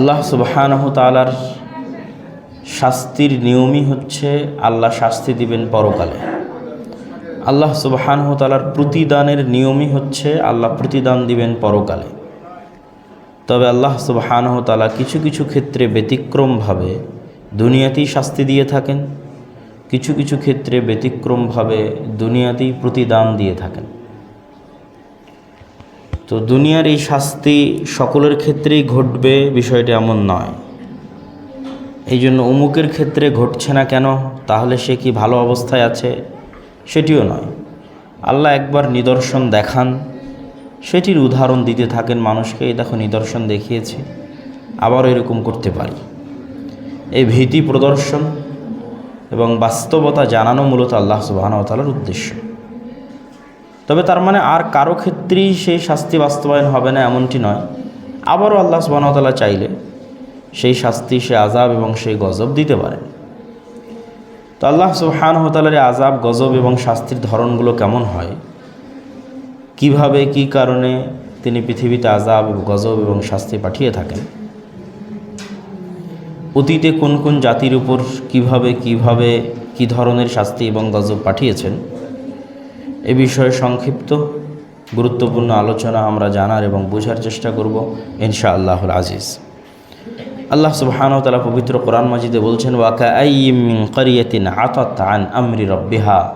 আল্লাহ সুবহানাহু তাআলার শাস্তির নিয়মই হচ্ছে আল্লাহ শাস্তি দিবেন পরকালে। আল্লাহ সুবহানাহু তাআলার প্রতিদানের নিয়মই হচ্ছে আল্লাহ প্রতিদান দিবেন পরকালে। তবে আল্লাহ সুবহানাহু তাআলা কিছু কিছু ক্ষেত্রে ব্যতিক্রমভাবে দুনিয়াতেই শাস্তি দিয়ে থাকেন। কিছু কিছু ক্ষেত্রে ব্যতিক্রমভাবে দুনিয়াতেই প্রতিদান দিয়ে থাকেন। তো দুনিয়ার এই শাস্তি সকলের ক্ষেত্রেই ঘটবে, বিষয়টি এমন নয়। এই জন্য অমুকের ক্ষেত্রে ঘটছে না কেন? তাহলে সে কি ভালো অবস্থায় আছে? সেটিও নয়। আল্লাহ একবার নিদর্শন দেখান। সেটির উদাহরণ দিতে থাকেন মানুষকে দেখো, নিদর্শন দেখিয়েছি। আবারও এরকম করতে পারি। এই ভীতি প্রদর্শন এবং বাস্তবতা জানানো মূলত আল্লাহ সুবাহনতালার উদ্দেশ্য। তবে তার মানে আর কারও ক্ষেত্রেই সেই শাস্তি বাস্তবায়ন হবে না, এমনটি নয়। আবারও আল্লাহ সুবাহতাল্লাহ চাইলে সেই শাস্তি, সে আজাব এবং সেই গজব দিতে পারেন। তো আল্লাহ সুবহানহতালার আজাব গজব এবং শাস্তির ধরনগুলো কেমন হয়? কীভাবে, কি কারণে তিনি পৃথিবীতে আজাব গজব এবং শাস্তি পাঠিয়ে থাকেন? অতীতে কোন কোন জাতির উপর কীভাবে কীভাবে, কি ধরনের শাস্তি এবং গজব পাঠিয়েছেন? এ বিষয়ে সংক্ষিপ্ত, গুরুত্বপূর্ণ আলোচনা আমরা জানার এবং বোঝার চেষ্টা করব ইনশা আল্লাহুল আজিজ। আল্লাহ সুবহান তালা পবিত্র কোরআন মাজিদে বলছেন আন রব্বিহা।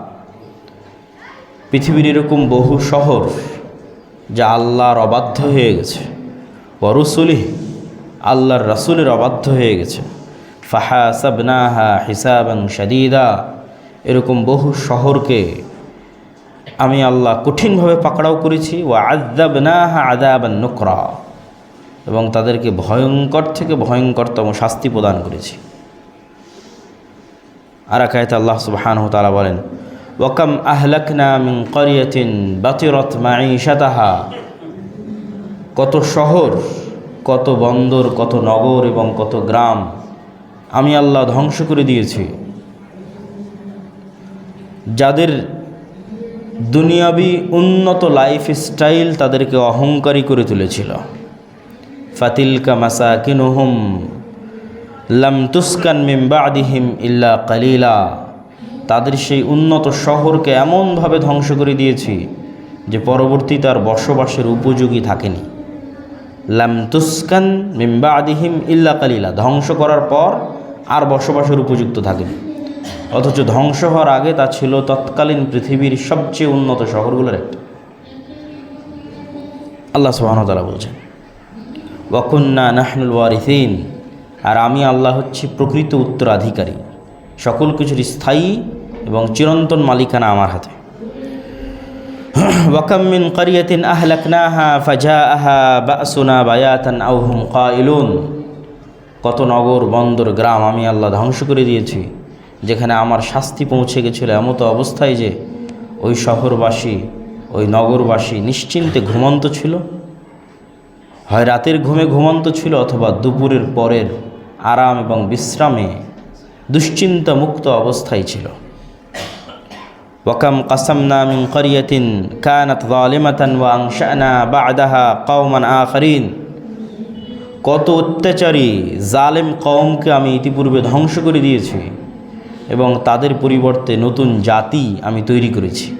পৃথিবীর এরকম বহু শহর যা আল্লাহর অবাধ্য হয়ে গেছে। ওরসুলিহ আল্লাহর রাসুলের অবাধ্য হয়ে গেছে। ফাহা সাবনাহা হিসাবাং শাদিদা। এরকম বহু শহরকে আমি আল্লাহ কঠিনভাবে পাকড়াও করেছি। ও আদাবনাহা আদাবান নুকরা। এবং তাদেরকে ভয়ঙ্কর থেকে ভয়ঙ্করতম শাস্তি প্রদান করেছি। আর একায়তে আল্লাহ সুবহান তালা বলেন ওয়াকাম আহলাকনা মিন করিয়াতিন বাতিরত মাঈশাতাহা? কত শহর, কত বন্দর, কত নগর এবং কত গ্রাম আমি আল্লাহ ধ্বংস করে দিয়েছি। যাদের দুনিয়াবি উন্নত লাইফ স্টাইল তাদেরকে অহংকারী করে তুলেছিল। ফাতিলকা মাসাকিনুহুম লাম তুসকান মিম বাদিহিম ইল্লা কালিলা। তাদের সেই উন্নত শহরকে এমনভাবে ধ্বংস করে দিয়েছি যে পরবর্তী তার বসবাসের উপযোগী থাকেনি। লাম তুসকান মিম বাদিহিম ইল্লা কালিলা। ধ্বংস করার পর আর বসবাসের উপযুক্ত থাকেনি। অথচ ধ্বংস হওয়ার আগে তা ছিল তৎকালীন পৃথিবীর সবচেয়ে উন্নত শহরগুলোর একটা। আল্লাহ সুবাহতালা বলছেন, ওয়াকুন্না নাহনুল ওয়ারিসিন আর আমি আল্লাহ হচ্ছি প্রকৃত উত্তরাধিকারী। সকল কিছুর স্থায়ী এবং চিরন্তন মালিকানা আমার হাতে। ওয়াকামিন করিয়াতিন আহলাকনাহা ফাজা আহা বাসুনা বায়াতান আউহুম কত নগর, বন্দর, গ্রাম আমি আল্লাহ ধ্বংস করে দিয়েছি। যেখানে আমার শাস্তি পৌঁছে গেছিল এমতো অবস্থায় যে ওই শহরবাসী, ওই নগরবাসী নিশ্চিন্তে ঘুমন্ত ছিল। হয় রাতের ঘুমে ঘুমন্ত ছিল অথবা দুপুরের পরের আরাম এবং বিশ্রামে দুশ্চিন্তা মুক্ত অবস্থায় ছিল। ওয়াকাম কাসামনা মিন করিয়াতিন কানাত জালিমাতান ওয়া আনশানা বা'দাহা কওমান আখরিন। কত অত্যাচারী, জালেম কওমকে আমি ইতিপূর্বে ধ্বংস করে দিয়েছি। এবং তাদের পরিবর্তে নতুন জাতি আমি তৈরি করেছি।